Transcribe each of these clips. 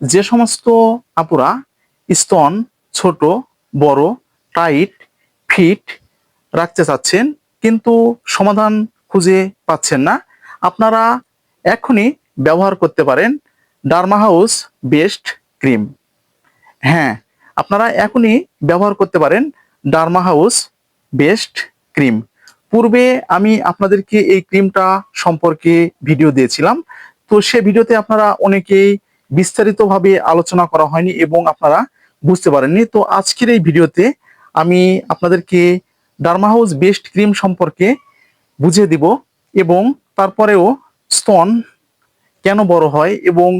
যে সমস্ত আপুরা স্তন ছোট, বড় টাইট ফিট রাখতে চাচ্ছেন, কিন্তু সমাধান খুঁজে পাচ্ছেন না, আপনারা এখনই ব্যবহার করতে পারেন ডার্মা হাউস বেস্ট ক্রিম হ্যাঁ আপনারা এখনই ব্যবহার করতে পারেন ডার্মা হাউস বেস্ট ক্রিম পূর্বে আমি আপনাদেরকে এই ক্রিমটা সম্পর্কে ভিডিও দিয়েছিলাম, তো সে ভিডিওতে আপনারা অনেকেই বিস্তারিতভাবে আলোচনা করা হয়নি এবং আপনারা বুঝতে পারেননি। তো আজকের এই ভিডিওতে আমি আপনাদেরকে ডার্মা হাউস বেস্ট ক্রিম সম্পর্কে বুঝিয়ে দিব এবং তারপরেও স্তন কেন বড় হয় এবং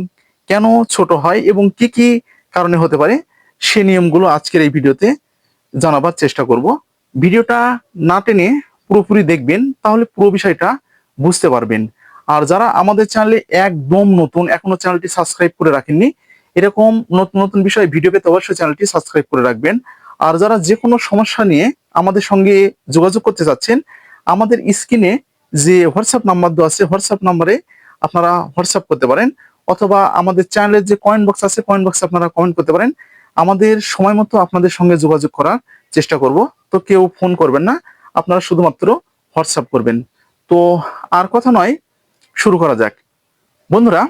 কেন ছোট হয় এবং কি কি কারণে হতে পারে সে নিয়মগুলো আজকের এই ভিডিওতে জানাবার চেষ্টা করব। ভিডিওটা না টেনে পুরোপুরি দেখবেন, তাহলে পুরো বিষয়টা বুঝতে পারবেন। আর যারা আমাদের চ্যানেলে একদম নতুন, এখনও চ্যানেলটি সাবস্ক্রাইব করে রাখেননি, এরকম নতুন নতুন বিষয়ে ভিডিও পেতে অবশ্যই চ্যানেলটি সাবস্ক্রাইব করে রাখবেন। আর যারা যে কোনো সমস্যা নিয়ে আমাদের সঙ্গে যোগাযোগ করতে চাচ্ছেন, আমাদের স্ক্রিনে যে হোয়াটসঅ্যাপ নাম্বার দেওয়া আছে হোয়াটসঅ্যাপ নাম্বারে আপনারা হোয়াটসঅ্যাপ করতে পারেন, অথবা আমাদের চ্যানেলের যে কয়েন বক্স আছে কয়েন বক্সে আপনারা কমেন্ট করতে পারেন। আমাদের সময় মতো আপনাদের সঙ্গে যোগাযোগ করার চেষ্টা করব। তো কেউ ফোন করবেন না, আপনারা শুধুমাত্র হোয়াটসঅ্যাপ করবেন। তো আর কথা নয় শুরু করা যাক। বন্ধুরা,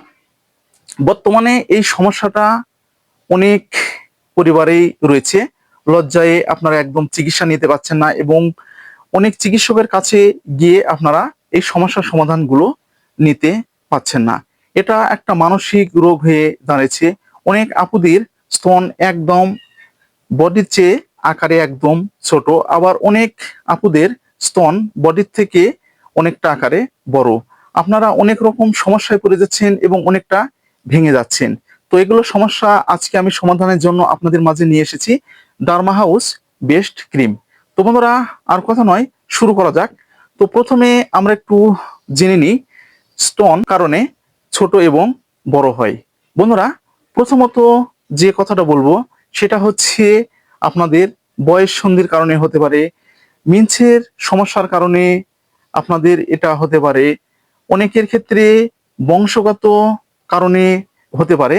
বর্তমানে এই সমস্যাটা অনেক পরিবারেই রয়েছে। লজ্জায় আপনারা একদম চিকিৎসা নিতে পারছেন না এবং অনেক চিকিৎসকের কাছে গিয়ে আপনারা এই সমস্যার সমাধানগুলো নিতে পাচ্ছেন না। এটা একটা মানসিক রোগ হয়ে দাঁড়িয়েছে। অনেক আপুদের স্তন একদম বডির চেয়ে আকারে একদম ছোট। আবার অনেক আপুদের স্তন বডির থেকে অনেকটা আকারে বড়। আপনারা অনেক রকম সমস্যায় পড়ে যাচ্ছেন এবং অনেকটা ভেঙে যাচ্ছেন। তো এগুলো সমস্যা আজকে আমি সমাধানের জন্য আপনাদের মাঝে নিয়ে এসেছি। Derma House best cream. তো বন্ধুরা, আর কথা নয়, শুরু করা যাক। তো প্রথমে আমরা একটু জেনে নিই স্টোন কারণে ছোট এবং বড় হয়। বন্ধুরা, প্রথমত যে কথাটা বলব, সেটা হচ্ছে আপনাদের বয়স সন্ধির কারণে হতে পারে মিনসের সমস্যার কারণে আপনাদের এটা হতে পারে অনেকের ক্ষেত্রে বংশগত কারণে হতে পারে।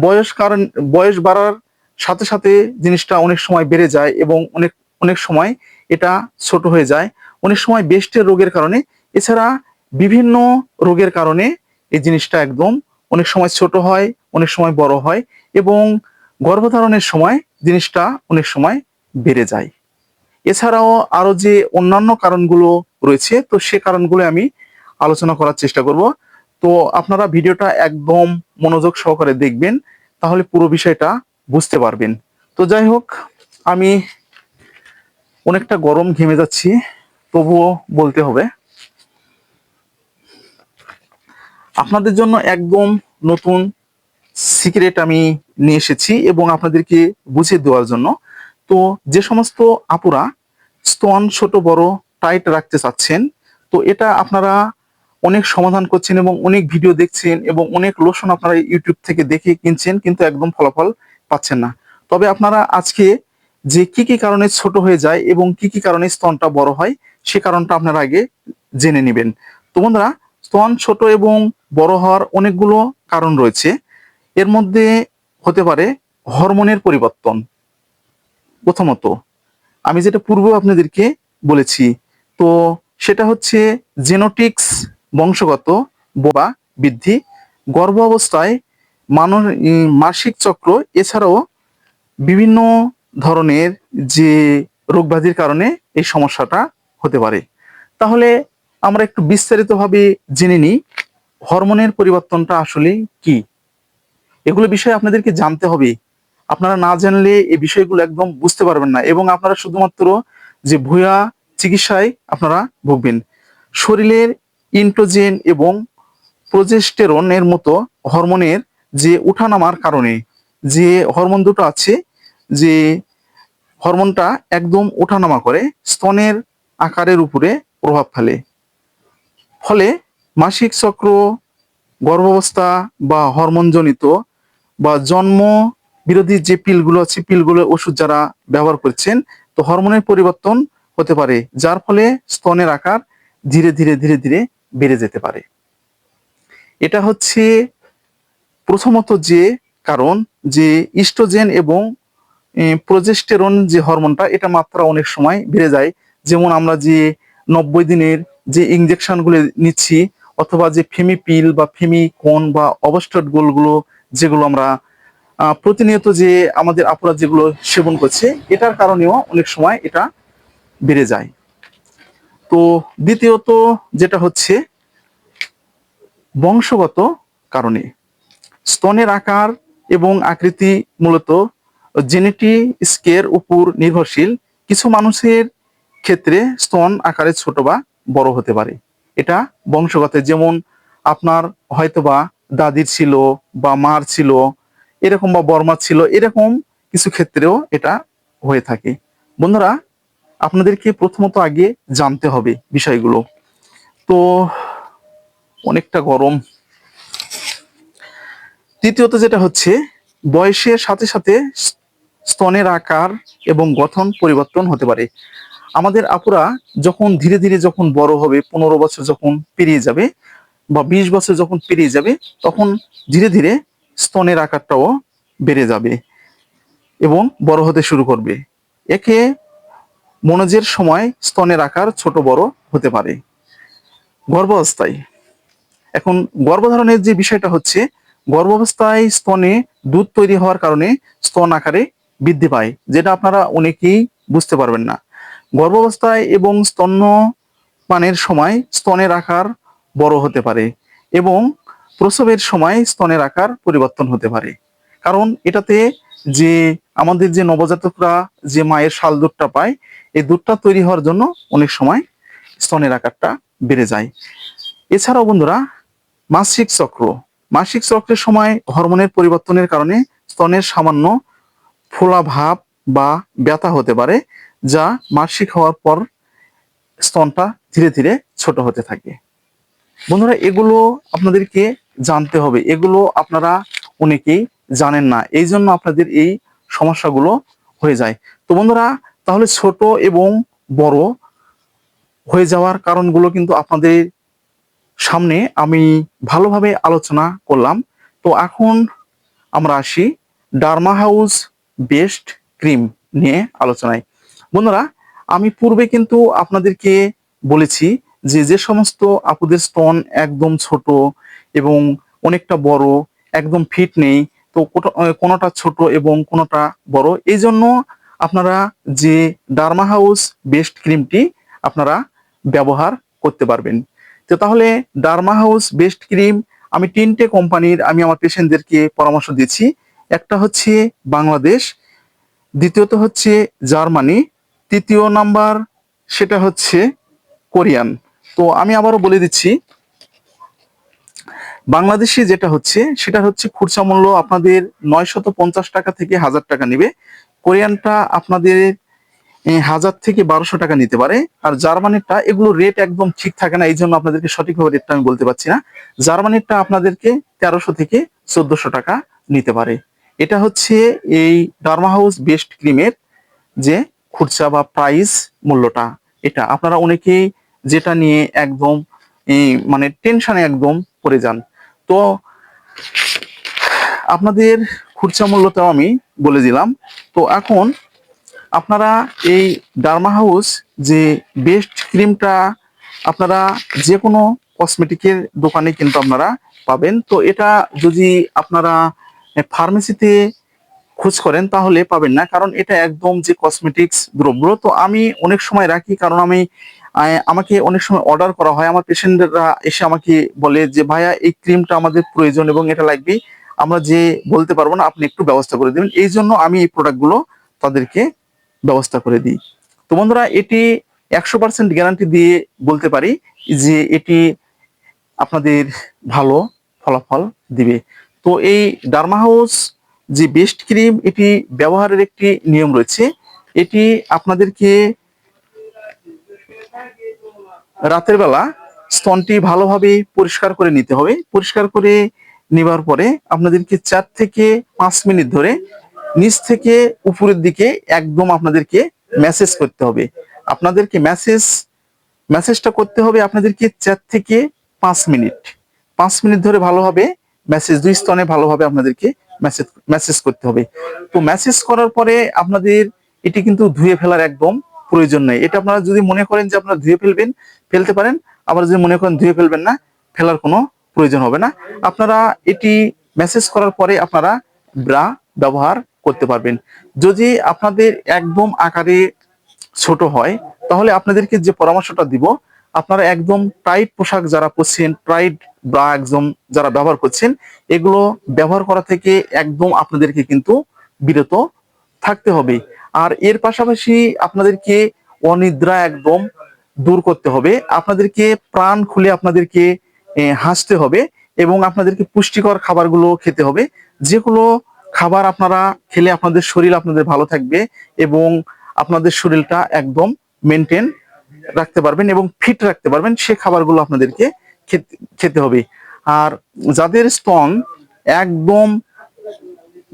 বয়স কারণ, বয়স বাড়ার সাথে সাথে জিনিসটা অনেক সময় বেড়ে যায় এবং অনেক অনেক সময় এটা ছোট হয়ে যায়। অনেক সময় বেস্টের রোগের কারণে। এছাড়া বিভিন্ন রোগের কারণে এই জিনিসটা একদম অনেক সময় ছোট হয়, অনেক সময় বড় হয় এবং গর্ভধারণের সময় জিনিসটা অনেক সময় বেড়ে যায়। এছাড়াও আরও যে অন্যান্য কারণগুলো রয়েছে, তো সে কারণগুলো আমি আলোচনা করার চেষ্টা করব। তো আপনারা ভিডিওটা একদম মনোযোগ সহকারে দেখবেন, তাহলে পুরো বিষয়টা বুঝতে পারবেন। তো যাই হোক, আমি অনেকটা গরম ঘেমে যাচ্ছি, তবুও বলতে হবে। আপনাদের জন্য একদম নতুন সিক্রেট আমি নিয়ে এসেছি এবং আপনাদেরকে বুঝিয়ে দেওয়ার জন্য। তো যে সমস্ত আপুরা স্তন ছোট বড় টাইট রাখতে চাচ্ছেন, তো এটা আপনারা অনেক সমাধান করছেন এবং অনেক ভিডিও দেখছেন এবং অনেক লোশন আপনারা ইউটিউব থেকে দেখে কিনছেন, কিন্তু একদম ফলাফল পাচ্ছেন না। তবে আপনারা আজকে যে কি কি কারণে ছোট হয়ে যায় এবং কি কি কারণে স্তনটা বড় হয়, সে কারণটা আপনারা আগে জেনে নেবেন। তো বন্ধুরা, স্তন ছোট এবং বড় হওয়ার অনেকগুলো কারণ রয়েছে। এর মধ্যে হতে পারে হরমোনের পরিবর্তন। প্রথমত, আমি যেটা পূর্বে আপনাদেরকে বলেছি, তো সেটা হচ্ছে জেনোটিক্স বংশগত বোবা বৃদ্ধি গর্ভ অবস্থায় মানুষ মাসিক চক্র, এছাড়াও বিভিন্ন ধরনের যে রোগব্যাধির কারণে এই সমস্যাটা হতে পারে। তাহলে আমরা একটু বিস্তারিতভাবে জেনে নিই, হরমোনের পরিবর্তনটা আসলে কি? এগুলো বিষয়ে আপনাদেরকে জানতে হবে। আপনারা না জানলে এই বিষয়গুলো একদম বুঝতে পারবেন না এবং আপনারা শুধুমাত্র যে ভুয়া চিকিৎসায় আপনারা ভুগবেন। শরীরের ইন্ট্রোজেন এবং প্রজেস্টেরনের মতো হরমোনের যে উঠানামার কারণে যে হরমোন দুটো আছে, যে হরমোনটা একদম ওঠানামা করে স্তনের আকারের উপরে প্রভাব ফেলে। ফলে মাসিক চক্র, গর্ভাবস্থা বা হরমোনজনিত বা জন্ম বিরোধী যে পিলগুলো আছে পিলগুলো ওষুধ যারা ব্যবহার করছেন, তো হরমোনের পরিবর্তন হতে পারে, যার ফলে স্তনের আকার ধীরে ধীরে ধীরে ধীরে বেড়ে যেতে পারে। এটা হচ্ছে প্রথমত যে কারণ যে ইস্ট্রোজেন এবং প্রজেস্টেরন যে হরমোনটা, এটা মাত্রা অনেক সময় বেড়ে যায়। যেমন আমরা যে নব্বই দিনের যে ইঞ্জেকশনগুলো নিচ্ছি, অথবা যে ফেমিপিল বা ফেমিকন বা অবস্টড গোলগুলো, যেগুলো আমরা প্রতিনিয়ত যে আমাদের আপুরা যেগুলো সেবন করছে, এটার কারণেও অনেক সময় এটা বেড়ে যায়। তো দ্বিতীয়ত যেটা হচ্ছে বংশগত কারণে। স্তনের আকার এবং আকৃতি মূলত জেনেটিক্সের উপর নির্ভরশীল। কিছু মানুষের ক্ষেত্রে স্তন আকারে ছোট বা বড় হতে পারে। এটা বংশগত, যেমন আপনার হয়তোবা দাদির ছিল বা মার ছিল, এরকম বা বর্মার ছিল, এরকম কিছু ক্ষেত্রেও এটা হয়ে থাকে। বন্ধুরা আপনাদেরকে প্রথমত আগে জানতে হবে বিষয়গুলো। তো, অনেকটা গরম। তৃতীয়ত যেটা হচ্ছে, বয়সের সাথে সাথে স্তনের আকার এবং গঠন পরিবর্তন হতে পারে। আমাদের আপুরা যখন ধীরে ধীরে যখন বড় হবে, পনেরো বছর যখন পেরিয়ে যাবে বা বিশ বছর যখন পেরিয়ে যাবে, তখন ধীরে ধীরে স্তনের আকারটাও বেড়ে যাবে এবং বড় হতে শুরু করবে। একে মনোজের সময় স্তনের আকার ছোট বড় হতে পারে। গর্ভাবস্থায়। এখন গর্ভধারণের যে বিষয়টা হচ্ছে, গর্ভাবস্থায় স্তনে দুধ তৈরি হওয়ার কারণে স্তন আকারে বৃদ্ধি পায়, যেটা আপনারা অনেকেই বুঝতে পারবেন না। গর্ভাবস্থায় এবং স্তন্য পানের সময় স্তনের আকার বড় হতে পারে এবং প্রসবের সময় স্তনের আকার পরিবর্তন হতে পারে। কারণ এটাতে যে আমাদের যে নবজাতকরা যে মায়ের শাল দুধটা পায়, এই দুধটা তৈরি হওয়ার জন্য অনেক সময় স্তনের আকারটা বেড়ে যায়। এছাড়াও বন্ধুরা, মাসিক চক্র। মাসিক চক্রের সময় হরমোনের পরিবর্তনের কারণে স্তনের সামান্য ফোলা ভাব বা ব্যথা হতে পারে, যা মাসিক হওয়ার পর স্তনটা ধীরে ধীরে ছোট হতে থাকে। বন্ধুরা, এগুলো আপনাদেরকে জানতে হবে। এগুলো আপনারা অনেকেই জানেন না। এই জন্য আপনাদের এই সমস্যাগুলো হয়ে যায়। তো বন্ধুরা, তাহলে ছোট এবং বড় হয়ে যাওয়ার কারণগুলো কিন্তু আপনাদের সামনে আমি ভালোভাবে আলোচনা করলাম। তো এখন আমরা আসি ডার্মা হাউস বেস্ট ক্রিম নিয়ে আলোচনায়। বন্ধুরা, আমি পূর্বে কিন্তু আপনাদেরকে বলেছি যে যে সমস্ত আপুদের স্তন একদম ছোট এবং অনেকটা বড়, একদম ফিট নেই তো কোনোটা ছোট এবং কোনোটা বড়। এই জন্য আপনারা যে ডার্মা হাউস বেস্ট ক্রিমটি আপনারা ব্যবহার করতে পারবেন। তো তাহলে ডার্মা হাউস বেস্ট ক্রিম আমি তিনটে কোম্পানির আমি আমার পেশেন্টদেরকে পরামর্শ দিচ্ছি একটা হচ্ছে বাংলাদেশ, দ্বিতীয়ত হচ্ছে জার্মানি, তৃতীয় নাম্বার সেটা হচ্ছে কোরিয়ান। তো আমি আবারও বলে দিচ্ছি বাংলাদেশে যেটা হচ্ছে, সেটা হচ্ছে খুচরা মূল্য আপনাদের নয়শত পঞ্চাশ টাকা থেকে হাজার টাকা নেবে। কোরিয়ানটা আপনাদের হাজার থেকে বারোশো টাকা নিতে পারে। আর জার্মানিরটা, এগুলো রেট একদম ঠিক থাকে না এই জন্য আপনাদেরকে সঠিকভাবে রেটটা আমি বলতে পারছি না। জার্মানিরটা আপনাদেরকে তেরোশো থেকে চোদ্দশো টাকা নিতে পারে। এটা হচ্ছে এই ডার্মা হাউস বেস্ট ক্রিমের যে খুচরা বা প্রাইস মূল্যটা। এটা আপনারা অনেকেই যেটা নিয়ে একদম মানে টেনশনে একদম পড়ে যান। তো আপনাদের খুচরা মূল্যটাও আমি বলে দিলাম। তো এখন আপনারা এই ডার্মা হাউস যে বেস্ট ক্রিমটা আপনারা যে কোনো কসমেটিকের দোকানে কিন্তু আপনারা পাবেন। তো এটা যদি আপনারা ফার্মেসিতে খোঁজ করেন তাহলে পাবেন না, কারণ এটা একদম যে কসমেটিক্স দ্রব্য। তো আমি অনেক সময় রাখি, কারণ আমি আমাকে অনেক সময় অর্ডার করা হয়। আমার পেশেন্টরা এসে আমাকে বলে যে, ভাইয়া, এই ক্রিমটা আমাদের প্রয়োজন এবং এটা লাগবে আমরা যে বলতে পারব না, আপনি একটু ব্যবস্থা করে দেবেন। এই জন্য আমি এই প্রোডাক্টগুলো তাদেরকে ব্যবস্থা করে দিই। তো বন্ধুরা, এটি একশো পার্সেন্ট গ্যারান্টি দিয়ে বলতে পারি যে, এটি আপনাদের ভালো ফলাফল দিবে। তো এই ডার্মা হাউস যে বেস্ট ক্রিম এটি ব্যবহারের একটি নিয়ম রয়েছে। এটি আপনাদেরকে রাতের বেলা স্তনটি ভালোভাবে পরিষ্কার করে নিতে হবে। পরিষ্কার করে নেবার পরে আপনাদেরকে চার থেকে পাঁচ মিনিট ধরে নিচ থেকে উপরের দিকে একদম আপনাদেরকে মেসেজ করতে হবে। আপনাদেরকে মেসেজ মেসেজটা করতে হবে আপনাদেরকে চার থেকে পাঁচ মিনিট। পাঁচ মিনিট ধরে ভালোভাবে মেসেজ দুই স্তনে ভালোভাবে আপনাদেরকে মেসেজ মেসেজ করতে হবে। তো মেসেজ করার পরে আপনাদের এটি কিন্তু ধুয়ে ফেলার একদম প্রয়োজন নেই। এটা আপনারা যদি মনে করেন যে আপনারা ধুয়ে ফেলবেন ফেলতে পারেন। আবার যদি মনে করেন ধুয়ে ফেলবেন না, ফেলার কোনো প্রয়োজন হবে না। আপনারা এটি মেসেজ করার পরে আপনারা ব্রা ব্যবহার করতে পারবেন। যদি আপনাদের একদম আকারে ছোট হয়, তাহলে আপনাদেরকে যে পরামর্শটা দিব, আপনারা একদম টাইট পোশাক যারা পরছেন টাইট ব্রা একদম যারা ব্যবহার করছেন, এগুলো ব্যবহার করা থেকে একদম আপনাদেরকে কিন্তু বিরত থাকতে হবে। আর এর পাশাপাশি আপনাদেরকে অনিদ্রা একদম দূর করতে হবে। আপনাদেরকে প্রাণ খুলে আপনাদেরকে হাসতে হবে এবং আপনাদেরকে পুষ্টিকর খাবারগুলো খেতে হবে। যেগুলো খাবার আপনারা খেলে আপনাদের শরীর আপনাদের ভালো থাকবে এবং আপনাদের শরীরটা একদম মেনটেন রাখতে পারবেন এবং ফিট রাখতে পারবেন, সে খাবারগুলো আপনাদেরকে খেতে- হবে। আর যাদের স্তন একদম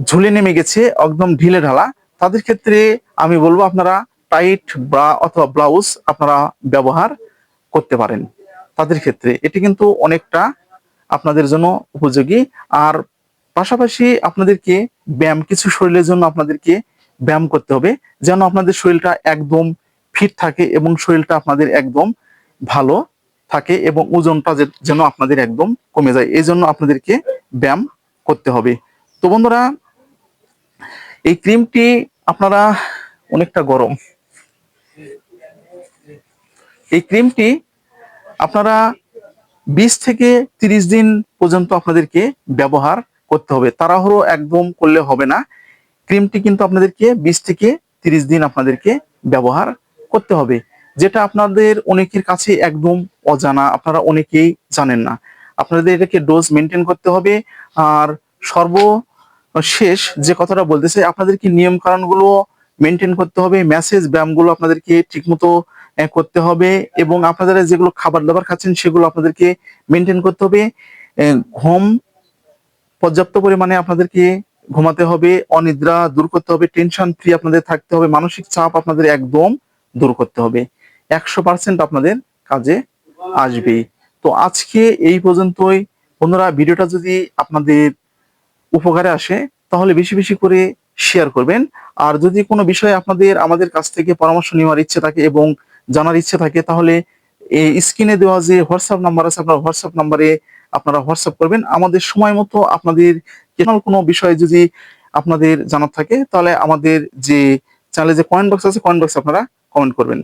ঝুলে নেমে গেছে, একদম ঢিলে ঢালা, তাদের ক্ষেত্রে আমি বলব আপনারা টাইট ব্রা অথবা ব্লাউজ আপনারা ব্যবহার করতে পারেন। তাদের ক্ষেত্রে এটি কিন্তু অনেকটা আপনাদের জন্য উপযোগী। আর পাশাপাশি আপনাদেরকে ব্যায়াম, কিছু শরীরের জন্য আপনাদেরকে ব্যায়াম করতে হবে, যেন আপনাদের শরীরটা একদম ফিট থাকে এবং শরীরটা আপনাদের একদম ভালো থাকে এবং ওজনটা যেন আপনাদের একদম কমে যায়। এই জন্য আপনাদেরকে ব্যায়াম করতে হবে। তো বন্ধুরা, এই ক্রিমটি আপনারা অনেকটা গরম এই ক্রিমটি আপনারা বিশ থেকে তিরিশ দিন পর্যন্ত আপনাদেরকে ব্যবহার করতে হবে। তাড়াহুড়ো একদম করলে হবে না। ক্রিমটি কিন্তু আপনাদেরকে বিশ থেকে তিরিশ দিন আপনাদেরকে ব্যবহার করতে হবে। যেটা আপনাদের অনেকের কাছে একদম অজানা, আপনারা অনেকেই জানেন না। আপনাদের এটাকে ডোজ মেনটেন করতে হবে। আর সর্বশেষ যে কথাটা বলতে চাই আপনাদেরকে নিয়ম কারণগুলো মেনটেন করতে হবে। মেসেজ ব্যায়ামগুলো আপনাদেরকে ঠিকমতো করতে হবে এবং আপনারা যেগুলো খাবার দাবার খাচ্ছেন সেগুলো আপনাদেরকে মেনটেন করতে হবে। ঘুম পর্যাপ্ত পরিমাণে আপনাদেরকে ঘুমাতে হবে, অনিদ্রা দূর করতে হবে টেনশন ফ্রি আপনাদের থাকতে হবে, মানসিক চাপ আপনাদের একদম দূর করতে হবে। একশো পার্সেন্ট আপনাদের কাজে আসবে। তো আজকে এই পর্যন্তই। বন্ধুরা ভিডিওটা যদি আপনাদের উপকারে আসে, তাহলে বেশি বেশি করে শেয়ার করবেন। আর যদি কোনো বিষয়ে আপনাদের, আমাদের কাছ থেকে পরামর্শ নেওয়ার ইচ্ছে থাকে এবং জানার ইচ্ছে থাকে, তাহলে এই স্ক্রিনে দেওয়া যে হোয়াটসঅ্যাপ নাম্বার আছে, আপনার হোয়াটসঅ্যাপ নাম্বারে আপনারা হোয়াটসঅ্যাপ করবেন। আমাদের সময় মতো আপনাদের কেন কোনো বিষয়ে যদি আপনাদের জানার থাকে, তাহলে আমাদের যে চ্যানেলে যে কয়েন বক্স আছে কয়েন বক্স আপনারা কমেন্ট করবেন।